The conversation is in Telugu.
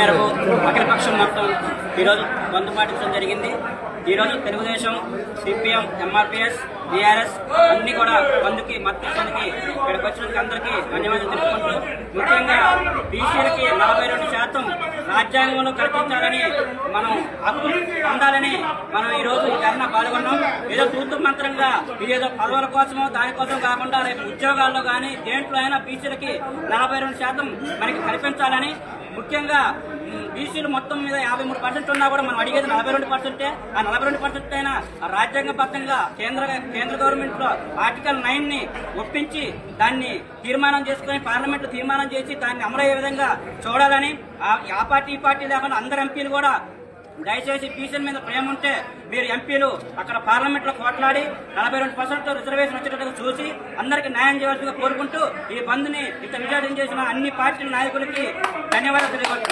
మేరకు అఖిలపక్షం మొత్తం ఈరోజు బంధు పాటించడం జరిగింది. ఈరోజు తెలుగుదేశం సిపిఎం ఎంఆర్పిఎస్ బీఆర్ఎస్ అన్ని కూడా బంధుకి మద్దతుకి ఇక్కడికి వచ్చినందుకు అందరికీ ధన్యవాదాలు తెలుపుకుంటూ ముఖ్యంగా బీసీలకి నలభై రెండు శాతం రాజ్యాంగంలో కల్పించాలని మనం హక్కు పొందాలని మనం ఈ రోజు ఈ ధర్నా పాల్గొన్నాం. ఏదో తూతు మంత్రంగా ఇదేదో పదవుల కోసమో దానికోసం కాకుండా రేపు ఉద్యోగాల్లో కానీ దేంట్లో అయినా బీసీలకి నలభై రెండు శాతం మనకి కల్పించాలని ముఖ్యంగా బీసీలు మొత్తం మీద యాభై మూడు పర్సెంట్ ఉన్నా కూడా మనం అడిగేది నలభై రెండు పర్సెంటే ఆ నలభై రెండు పర్సెంట్ అయినా రాజ్యాంగబద్ధంగా కేంద్ర కేంద్ర గవర్నమెంట్లో ఆర్టికల్ నైన్ని ఒప్పించి దాన్ని తీర్మానం చేసుకుని పార్లమెంట్ తీర్మానం చేసి దాన్ని అమలయ్యే విధంగా చూడాలని ఆ- ఆ పార్టీ ఈ పార్టీ లేకుండా అందరు ఎంపీలు కూడా దయచేసి బీసీల మీద ప్రేమ ఉంటే మీరు ఎంపీలు అక్కడ పార్లమెంట్లో నలభై రెండు పర్సెంట్ రిజర్వేషన్ వచ్చేటట్టుగా చూసి అందరికీ న్యాయం చేయవలసిందిగా కోరుకుంటూ ఈ బంద్ని ఇంత విజయం చేసిన అన్ని పార్టీల నాయకులకి ధన్యవాదాలు తెలియజేస్తున్నాను.